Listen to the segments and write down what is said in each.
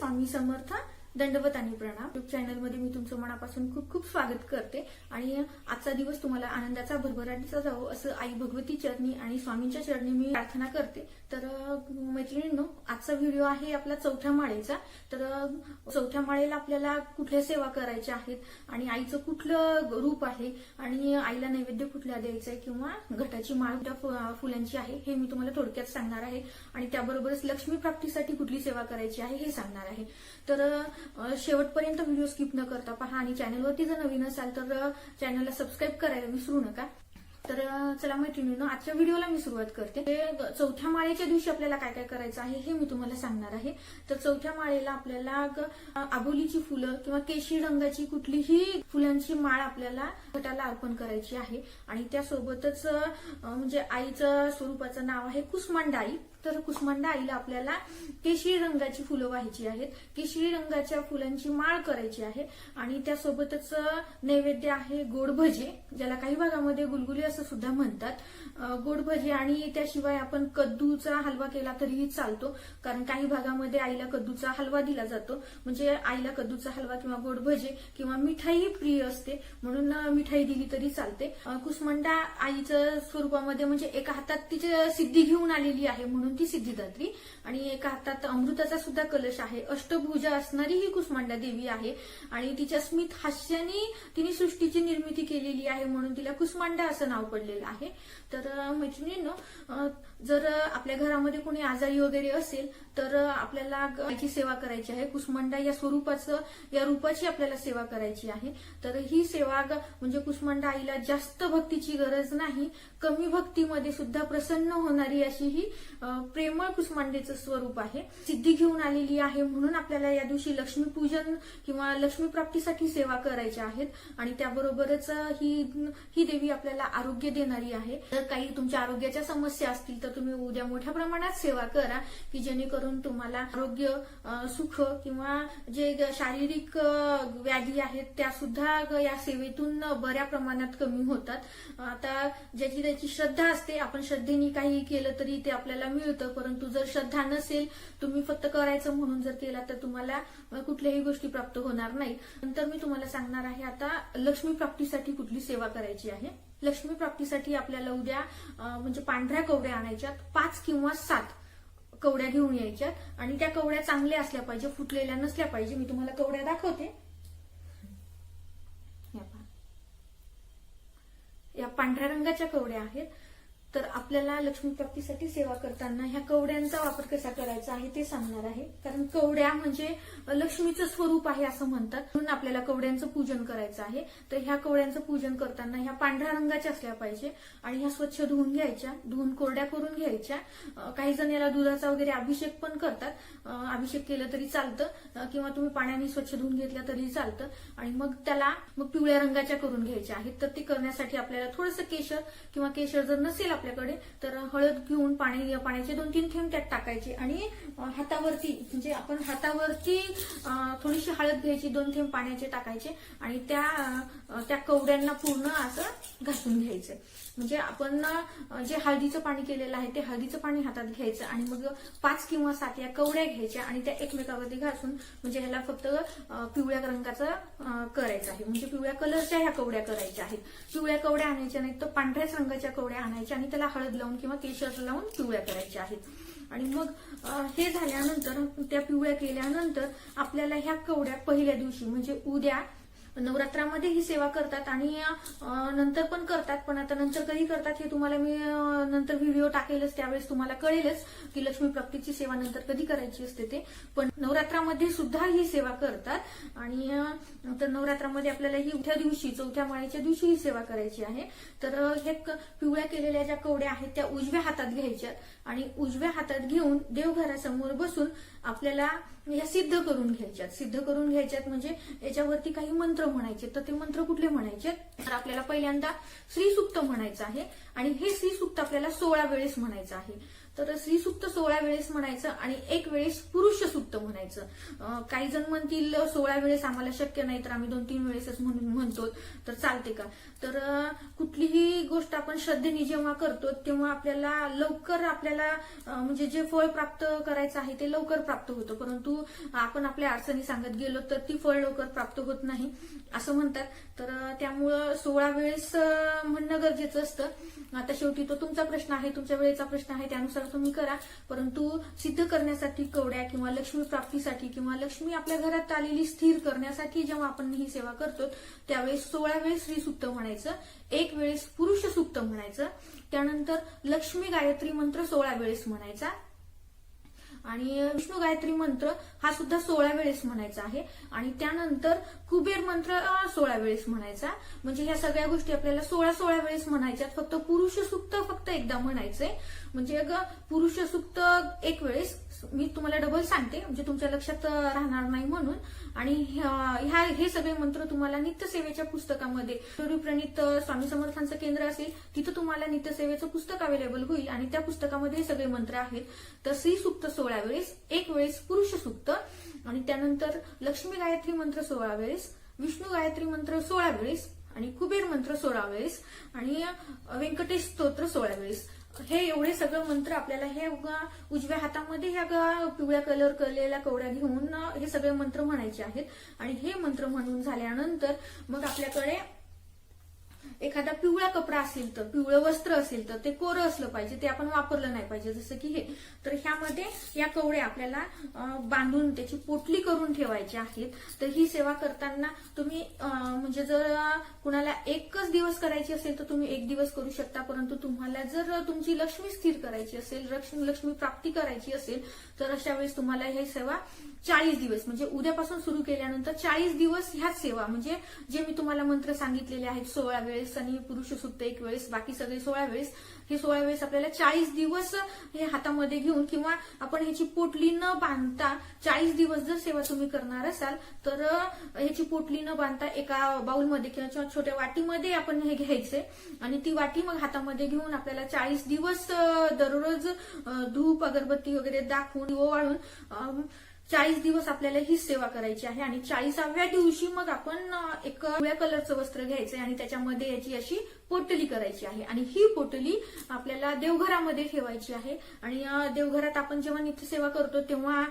स्वामी समर्थ दंडवत आणि प्रणाम. युट्यूब चॅनलमध्ये मी तुमचं मनापासून खूप खूप स्वागत करते आणि आजचा दिवस तुम्हाला आनंदाचा भरभराटीचा जावो असं आई भगवती चरणी आणि स्वामींच्या चरणी मी प्रार्थना करते. तर मैत्रिणींनो आजचा व्हिडिओ आहे आपला चौथ्या माळेचा. तर चौथ्या माळेला आपल्याला कुठल्या सेवा करायच्या आहेत आणि आईचं कुठलं रूप आहे आणि आईला नैवेद्य कुठल्या द्यायचं आहे किंवा घटाची माळ कुठल्या फुलांची आहे हे मी तुम्हाला थोडक्यात सांगणार आहे. आणि त्याबरोबरच लक्ष्मी प्राप्तीसाठी कुठली सेवा करायची आहे हे सांगणार आहे. तर शेवटपर्यंत व्हिडिओ स्किप न करता पहा आणि चॅनलवरती जर नवीन असाल तर चॅनलला सबस्क्राईब करायला विसरू नका. तर चला मैत्रिणीनं आजच्या व्हिडिओला मी सुरुवात करते. चौथ्या माळेच्या दिवशी आपल्याला काय काय करायचं आहे हे मी तुम्हाला सांगणार आहे. तर चौथ्या माळेला आपल्याला आबोलीची फुलं किंवा केशी रंगाची कुठलीही फुलांची माळ आपल्याला घटाला अर्पण करायची आहे. आणि त्यासोबतच म्हणजे आईचं स्वरूपाचं नाव आहे कुसमांडाई आई. तर कुसमांडा आईला आपल्याला केशरी रंगाची फुलं व्हायची आहेत. केशरी रंगाच्या फुलांची माळ करायची आहे. आणि त्यासोबतच नैवेद्य आहे गोड भजे ज्याला काही भागामध्ये गुलगुली असं सुद्धा म्हणतात. गोड भजे आणि त्याशिवाय आपण कद्दूचा हलवा केला तरीही चालतो कारण काही भागामध्ये आईला कद्दूचा हलवा दिला जातो. म्हणजे आईला कद्दूचा हलवा किंवा गोड भजे किंवा मिठाई प्रिय असते म्हणून मिठाई दिली तरी चालते. अं, कुसमंडा आईचं स्वरूपामध्ये म्हणजे एका हातात तिची सिद्धी घेऊन आलेली आहे म्हणून ती सिद्धिदात्री. आणि एका हातात अमृताचा सुद्धा कलश आहे. अष्टभुजा असणारी ही कुसमांडा देवी आहे. आणि तिच्या स्मित हास्याने तिने सृष्टीची निर्मिती केलेली आहे म्हणून तिला कुसमांडा असं नाव पडलेलं आहे. तर अं, मैत्रिणींनो जर आपल्या घरामध्ये कोणी आजारी वगैरे असेल तर आपल्याला याची सेवा करायची आहे. कुसमांडा या स्वरूपाचं या रूपाची आपल्याला सेवा करायची आहे. तर ही सेवा ग- म्हणजे कुसमांडा आईला जास्त भक्तीची गरज नाही. कमी भक्तीमध्ये सुद्धा प्रसन्न होणारी अशी ही प्रेमळ कुसमांडेचं स्वरूप आहे. सिद्धी घेऊन आलेली आहे म्हणून आपल्याला या दिवशी लक्ष्मीपूजन किंवा लक्ष्मी प्राप्तीसाठी सेवा करायच्या आहेत. आणि त्याबरोबरच ही ही देवी आपल्याला आरोग्य देणारी आहे. तर काही तुमच्या आरोग्याच्या समस्या असतील तर तुम्ही उद्या मोठ्या प्रमाणात सेवा करा की जेणेकरून तुम्हाला आरोग्य सुख किंवा जे शारीरिक व्याधी आहेत त्या सुद्धा या सेवेतून बऱ्या प्रमाणात कमी होतात. आता ज्याची त्याची श्रद्धा असते आपण श्रद्धेने काही केलं तरी ते आपल्याला मिळतं. परंतु जर श्रद्धा नसेल तुम्ही फक्त करायचं म्हणून जर केला तर तुम्हाला कुठल्याही गोष्टी प्राप्त होणार नाही. नंतर मी तुम्हाला सांगणार आहे आता लक्ष्मी प्राप्तीसाठी कुठली सेवा करायची आहे? लक्ष्मी प्राप्तीसाठी आपल्याला उद्या म्हणजे पांढऱ्या कवड्या आणायच्यात पाच किंवा सात कवड्या घेऊन यायच्यात आणि त्या कवड्या चांगल्या असल्या पाहिजे फुटलेल्या नसल्या पाहिजे. मी तुम्हाला कवड्या दाखवते. या पांढऱ्या रंगाच्या कवड्या आहेत. तर आपल्याला लक्ष्मी प्राप्तीसाठी सेवा करताना ह्या कवड्यांचा वापर कसा करायचा आहे ते सांगणार आहे. कारण कवड्या म्हणजे लक्ष्मीचं स्वरूप आहे असं म्हणतात. म्हणून आपल्याला कवड्यांचं पूजन करायचं आहे. तर ह्या कवड्यांचं पूजन करताना ह्या पांढऱ्या रंगाच्या असल्या पाहिजे आणि ह्या स्वच्छ धुवून घ्यायच्या धुवून कोरड्या करून घ्यायच्या. काही जण याला दुधाचा वगैरे अभिषेक पण करतात. अभिषेक केलं तरी चालतं. किंवा तुम्ही पाण्याने स्वच्छ धुवून घेतल्या तरी चालतं. आणि मग त्याला मग पिवळ्या रंगाच्या करून घ्यायच्या आहेत. तर ते करण्यासाठी आपल्याला थोडंसं केशर किंवा केशर जर नसेल आपल्याकडे तर हळद घेऊन पाणी पाण्याचे दोन तीन थेंब त्यात टाकायचे आणि हातावरती म्हणजे आपण हातावरती थोडीशी हळद घ्यायची दोन थेंब पाण्याचे टाकायचे आणि त्या त्या कवड्यांना पूर्ण असं घासून घ्यायचं. म्हणजे आपण जे हळदीचं पाणी केलेलं आहे ते हळदीचं पाणी हातात घ्यायचं आणि मग पाच किंवा सात या कवड्या घ्यायच्या आणि त्या एकमेकावरती घासून म्हणजे ह्याला फक्त पिवळ्या रंगाचं करायचं आहे. म्हणजे पिवळ्या कलरच्या ह्या कवड्या करायच्या आहेत. पिवळ्या कवड्या आणायच्या नाहीत तर पांढऱ्याच रंगाच्या कवड्या आणायच्या आणि त्याला हळद लावून किंवा केशर लावून पिवळ्या करायच्या आहेत. आणि मग हे झाल्यानंतर त्या पिवळ्या केल्यानंतर आपल्याला ह्या कवड्या पहिल्या दिवशी म्हणजे उद्या नवरात्रामध्ये ही सेवा करतात आणि नंतर पण करतात पण आता नंतर कधी करतात हे तुम्हाला मी नंतर व्हिडिओ टाकेलच त्यावेळेस तुम्हाला कळेलच की लक्ष्मी प्राप्तीची सेवा नंतर कधी करायची असते ते. पण नवरात्रामध्ये सुद्धा ही सेवा करतात आणि तर नवरात्रामध्ये आपल्याला ही उठ्या दिवशी चौथ्या माळेच्या दिवशी ही सेवा करायची आहे. तर हे पिवळ्या केलेल्या ज्या कवड्या आहेत त्या उजव्या हातात घ्यायच्या आणि उजव्या हातात घेऊन देवघरासमोर बसून आपल्याला या सिद्ध करून घ्यायच्यात. सिद्ध करून घ्यायच्यात म्हणजे याच्यावरती काही मंत्र म्हणायचे तर ते मंत्र कुठले म्हणायचे? तर आपल्याला पहिल्यांदा श्रीसुक्त म्हणायचं आहे आणि हे श्रीसुक्त आपल्याला सोळा वेळेस म्हणायचं आहे. तर स्त्री सुक्त सोळा वेळेस म्हणायचं आणि एक वेळेस पुरुष सुक्त म्हणायचं. काही जण म्हणतील सोळा वेळेस आम्हाला शक्य नाही तर आम्ही दोन तीन वेळेसच म्हणून म्हणतो. तर चालते का? तर कुठलीही गोष्ट आपण श्रद्धेने जेव्हा करतो तेव्हा आपल्याला लवकर आपल्याला म्हणजे जे फळ प्राप्त करायचं आहे ते लवकर प्राप्त होतं. परंतु आपण आपल्या अडचणी सांगत गेलो तर ती फळ लवकर प्राप्त होत नाही असं म्हणतात. तर त्यामुळं सोळा वेळेस म्हणणं गरजेचं असतं. आता शेवटी तो तुमचा प्रश्न आहे तुमच्या वेळेचा प्रश्न आहे त्यानुसार तुम्ही करा. परंतु सिद्ध करण्यासाठी कवड्या किंवा लक्ष्मी प्राप्तीसाठी किंवा लक्ष्मी आपल्या घरात आलेली स्थिर करण्यासाठी जेव्हा आपण ही सेवा करतो त्यावेळेस सोळा वेळेस श्री सुक्त म्हणायचं एक वेळेस पुरुष सुक्त म्हणायचं त्यानंतर लक्ष्मी गायत्री मंत्र सोळा वेळेस म्हणायचा आणि विष्णू गायत्री मंत्र हा सुद्धा सोळा वेळेस म्हणायचा आहे. आणि त्यानंतर कुबेर मंत्र सोळा वेळेस म्हणायचा. म्हणजे ह्या सगळ्या गोष्टी आपल्याला सोळा सोळा वेळेस म्हणायच्यात. फक्त पुरुष सुक्त फक्त एकदा म्हणायचंय म्हणजे अगं पुरुष सुक्त एक वेळेस. मी तुम्हाला डबल सांगते. म्हणजे तुमच्या लक्षात राहणार नाही म्हणून. आणि ह्या ह्या- हे सगळे मंत्र तुम्हाला नित्यसेवेच्या पुस्तकामध्ये प्रणित स्वामी समर्थांचं केंद्र असेल तिथं तुम्हाला नित्यसेवेचं पुस्तक अवेलेबल होईल. आणि त्या पुस्तकामध्ये हे सगळे मंत्र आहेत. तर श्री सुक्त सोळा वेळेस एक वेळेस पुरुष सुक्त आणि त्यानंतर लक्ष्मी गायत्री मंत्र सोळा वेळेस विष्णू गायत्री मंत्र सोळा वेळेस आणि कुबेर मंत्र सोळा वेळेस आणि व्यंकटेश स्तोत्र सोळा वेळेस हे एवढे सगळं मंत्र आपल्याला हे उजव्या हातामध्ये ह्या पिवळ्या कलर केलेल्या कवड्या घेऊन हे सगळे मंत्र म्हणायचे आहेत. आणि हे मंत्र म्हणून झाल्यानंतर मग आपल्याकडे एखादा पिवळा कपडा असेल तर पिवळं वस्त्र असेल तर ते कोरं असलं पाहिजे ते आपण वापरलं नाही पाहिजे. जसं की हे. तर ह्यामध्ये या कवड्या आपल्याला बांधून त्याची पोटली करून ठेवायची आहेत. तर ही सेवा करताना तुम्ही म्हणजे जर कुणाला एकच दिवस करायची असेल तर तुम्ही एक दिवस करू शकता. परंतु तुम्हाला जर तुमची लक्ष्मी स्थिर करायची असेल लक्ष्मी लक्ष्मी प्राप्ती करायची असेल तर अशा वेळेस तुम्हाला ही सेवा चाळीस दिवस म्हणजे उद्यापासून सुरू केल्यानंतर चाळीस दिवस ह्याच सेवा म्हणजे जे मी तुम्हाला मंत्र सांगितलेले आहेत सोळा वेळेस आणि पुरुष सुक्त एक वेळेस बाकी सगळे सोळा वेळेस. हे सोळा वेळेस आपल्याला चाळीस दिवस हे हातामध्ये घेऊन किंवा आपण ह्याची पोटली न बांधता चाळीस दिवस जर सेवा तुम्ही करणार असाल तर ह्याची पोटली न बांधता एका बाउलमध्ये किंवा छोट्या वाटीमध्ये आपण हे घ्यायचे. आणि ती वाटी मग हातामध्ये घेऊन आपल्याला चाळीस दिवस दररोज धूप अगरबत्ती वगैरे दाखवून ओवाळून चाळीस दिवस आपल्याला ही सेवा करायची आहे आणि चाळीसाव्या दिवशी मग आपण एक पिवळ्या कलरचं वस्त्र घ्यायचं आणि त्याच्यामध्ये याची अशी पोटली करायची आहे. आणि ही पोटली आपल्याला देवघरामध्ये ठेवायची आहे. आणि देवघरात आपण जेव्हा नित्यसेवा करतो तेव्हा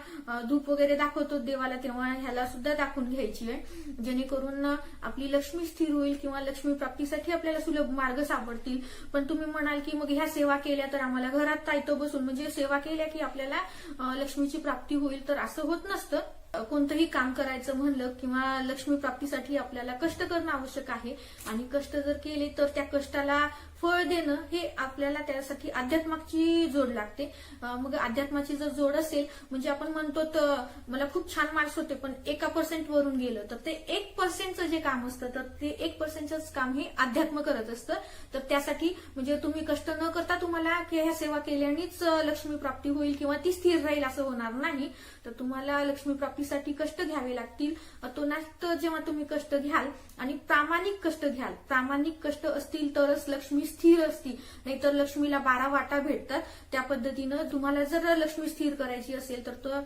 धूप वगैरे दाखवतो देवाला तेव्हा ह्याला सुद्धा दाखवून घ्यायची आहे. जेणेकरून आपली लक्ष्मी स्थिर होईल किंवा लक्ष्मी प्राप्तीसाठी आपल्याला सुलभ मार्ग सापडतील. पण तुम्ही म्हणाल की मग ह्या सेवा केल्या तर आम्हाला घरात तायतो बसून म्हणजे सेवा केल्या की आपल्याला लक्ष्मीची प्राप्ती होईल तर असं होत नसतं. कोणतंही काम करायचं म्हणलं किंवा लक्ष्मी प्राप्तीसाठी आपल्याला कष्ट करणं आवश्यक आहे. आणि कष्ट जर केले तर त्या कष्टाला फळ देणं हे आपल्याला त्यासाठी अध्यात्माची जोड लागते. मग अध्यात्माची जर जोड असेल म्हणजे आपण म्हणतो तर मला खूप छान मार्क्स होते पण एका पर्सेंट वरून गेलं तर ते एक पर्सेंटचं जे काम असतं तर ते एक पर्सेंटचंच काम हे अध्यात्म करत असतं. तर त्यासाठी म्हणजे तुम्ही कष्ट न करता तुम्हाला ह्या सेवा केल्यानेच लक्ष्मी प्राप्ती होईल किंवा ती स्थिर राहील असं होणार नाही. तर तुम्हाला लक्ष्मी प्राप्ती प्राप्तीसाठी कष्ट घ्यावे लागतील. तो नास्त जेव्हा तुम्ही कष्ट घ्याल आणि प्रामाणिक कष्ट घ्याल प्रामाणिक कष्ट असतील तरच लक्ष्मी स्थिर असती. नाहीतर लक्ष्मीला बारा वाटा भेटतात. त्या पद्धतीनं तुम्हाला जर लक्ष्मी स्थिर करायची असेल तर तो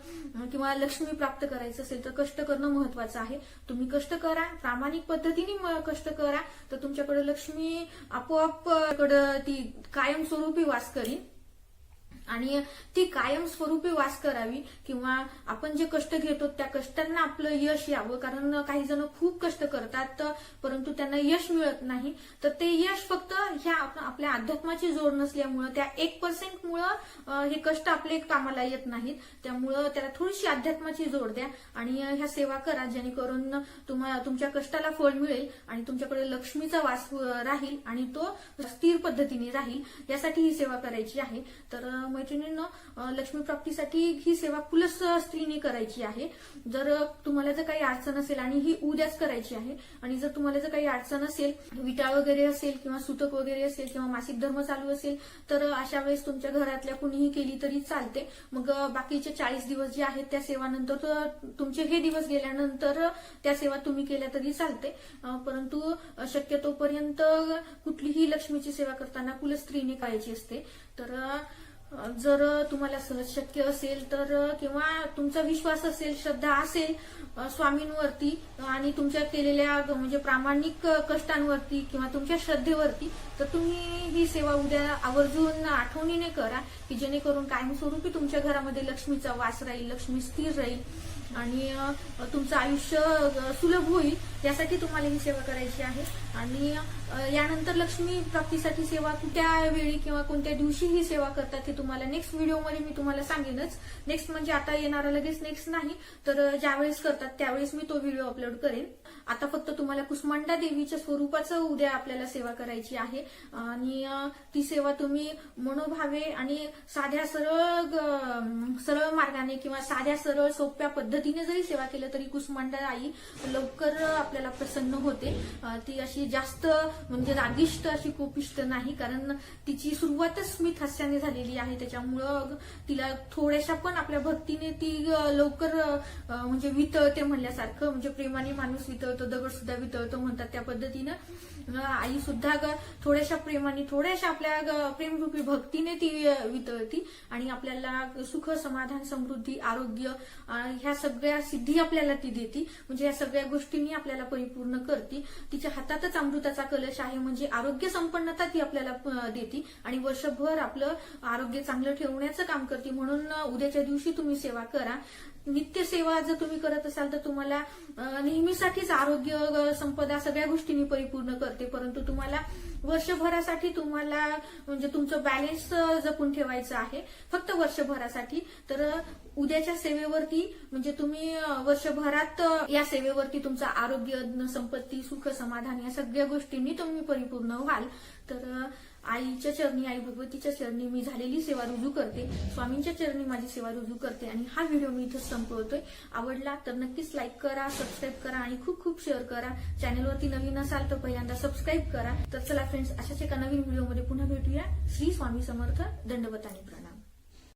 किंवा लक्ष्मी प्राप्त करायचं असेल तर कष्ट करणं महत्वाचं आहे. तुम्ही कष्ट करा प्रामाणिक पद्धतीने कष्ट करा तर तुमच्याकडे लक्ष्मी आपोआप ती कायमस्वरूपी वास करीन. आणि ती कायमस्वरूपी वास करावी किंवा आपण जे कष्ट घेतो त्या कष्टांना आपलं यश यावं. कारण काही जण खूप कष्ट करतात परंतु त्यांना यश मिळत नाही. तर ते यश फक्त ह्या आपल्या अध्यात्माची जोड नसल्यामुळं त्या एक पर्सेंटमुळं हे कष्ट आपले कामाला येत नाहीत. त्यामुळं त्याला थोडीशी अध्यात्माची जोड द्या आणि ह्या सेवा करा जेणेकरून तुम्हाला तुमच्या कष्टाला फळ मिळेल आणि तुमच्याकडे लक्ष्मीचा वास राहील आणि तो स्थिर पद्धतीने राहील. यासाठी ही सेवा करायची आहे. तर मैत्रिणींनो लक्ष्मी प्राप्तीसाठी ही सेवा कुलस स्त्रीने करायची आहे. जर तुम्हाला जर काही अडचण असेल आणि ही उद्याच करायची आहे आणि जर तुम्हाला जर काही अडचण असेल विटाळ वगैरे असेल किंवा सुतक वगैरे असेल किंवा मासिक धर्म चालू असेल तर अशा वेळेस तुमच्या घरातल्या कुणीही केली तरी चालते. मग बाकीचे चाळीस दिवस जे आहेत त्या सेवानंतर तुमचे हे दिवस गेल्यानंतर त्या सेवा तुम्ही केल्या तरी चालते. परंतु शक्यतोपर्यंत कुठलीही लक्ष्मीची सेवा करताना कुलस्त्रीने करायची असते. तर जर तुम्हाला सहज शक्य असेल तर किंवा तुमचा विश्वास असेल श्रद्धा असेल स्वामींवरती आणि तुमच्या केलेल्या म्हणजे प्रामाणिक कष्टांवरती किंवा तुमच्या श्रद्धेवरती तर तुम्ही ही सेवा उद्या आवर्जून आठवणीने करा की जेणेकरून कायमस्वरूपी तुमच्या घरामध्ये लक्ष्मीचा वास राहील लक्ष्मी स्थिर राहील. आणि तुमचं आयुष्य सुलभ होईल यासाठी तुम्हाला ही सेवा करायची आहे. आणि यानंतर लक्ष्मी प्राप्तीसाठी सेवा कुठ्या वेळी किंवा कोणत्या दिवशी ही सेवा करतात हे तुम्हाला नेक्स्ट व्हिडिओमध्ये मी तुम्हाला सांगेनच. नेक्स्ट म्हणजे आता येणारा लगेच नेक्स्ट नाही तर ज्यावेळेस करतात त्यावेळेस मी तो व्हिडिओ अपलोड करेन. आता फक्त तुम्हाला कुसमांडा देवीच्या स्वरूपाचं उद्या आपल्याला सेवा करायची आहे. आणि ती सेवा तुम्ही मनोभावे आणि साध्या सरळ सरळ मार्गाने किंवा साध्या सरळ सोप्या पद्धतीने जरी सेवा केलं तरी कुसमांडा आई लवकर आपल्याला प्रसन्न होते. ती अशी जास्त म्हणजे रागिष्ट अशी कोपिष्ट नाही कारण तिची सुरुवातच स्मित हास्याने झालेली आहे. त्याच्यामुळं तिला थोड्याशा पण आपल्या भक्तीने ती लवकर म्हणजे वितळते म्हणल्यासारखं. म्हणजे प्रेमाने माणूस वितळतो दगड सुद्धा वितळतो म्हणतात त्या पद्धतीनं. आई सुद्धा ग- थोड्याशा प्रेमाने थोड्याशा आपल्या प्रेमरूपी भक्तीने ती वितळती. आणि आपल्याला सुख समाधान समृद्धी आरोग्य ह्या सगळ्या सिद्धी आपल्याला ती देते. म्हणजे या सगळ्या गोष्टींनी आपल्याला परिपूर्ण करते. तिच्या हातातच अमृताचा कलश आहे. म्हणजे आरोग्य संपन्नता ती आपल्याला देती देते. आणि वर्षभर आपलं आरोग्य चांगलं ठेवण्याचं काम करते. म्हणून उद्याच्या दिवशी तुम्ही सेवा करा. नित्य सेवा जर तुम्ही करत असाल तर तुम्हाला नेहमीसाठीच आरोग्य संपदा सगळ्या गोष्टींनी परिपूर्ण करते. परंतु तुम्हाला वर्षभरासाठी तुम्हाला म्हणजे तुमचं बॅलेन्स जपून ठेवायचं आहे. फक्त वर्षभरासाठी. तर उद्याच्या सेवेवरती म्हणजे तुम्ही वर्षभरात या सेवेवरती तुमचं आरोग्य अन्न, संपत्ती सुख समाधान या सगळ्या गोष्टींनी तुम्ही परिपूर्ण व्हाल. तर आईच्या चरणी आई भगवतीच्या चरणी मी झालेली सेवा रुजू करते. स्वामींच्या चरणी माझी सेवा रुजू करते आणि हा व्हिडिओ मी इथं संपवतोय. आवडला तर नक्कीच लाईक करा सबस्क्राईब करा आणि खूप खूप शेअर करा. चॅनलवरती नवीन असाल तर पहिल्यांदा सबस्क्राईब करा. तर चला फ्रेंड्स अशाच एका नवीन व्हिडिओमध्ये पुन्हा भेटूया. श्री स्वामी समर्थ दंडवत आणि प्राण.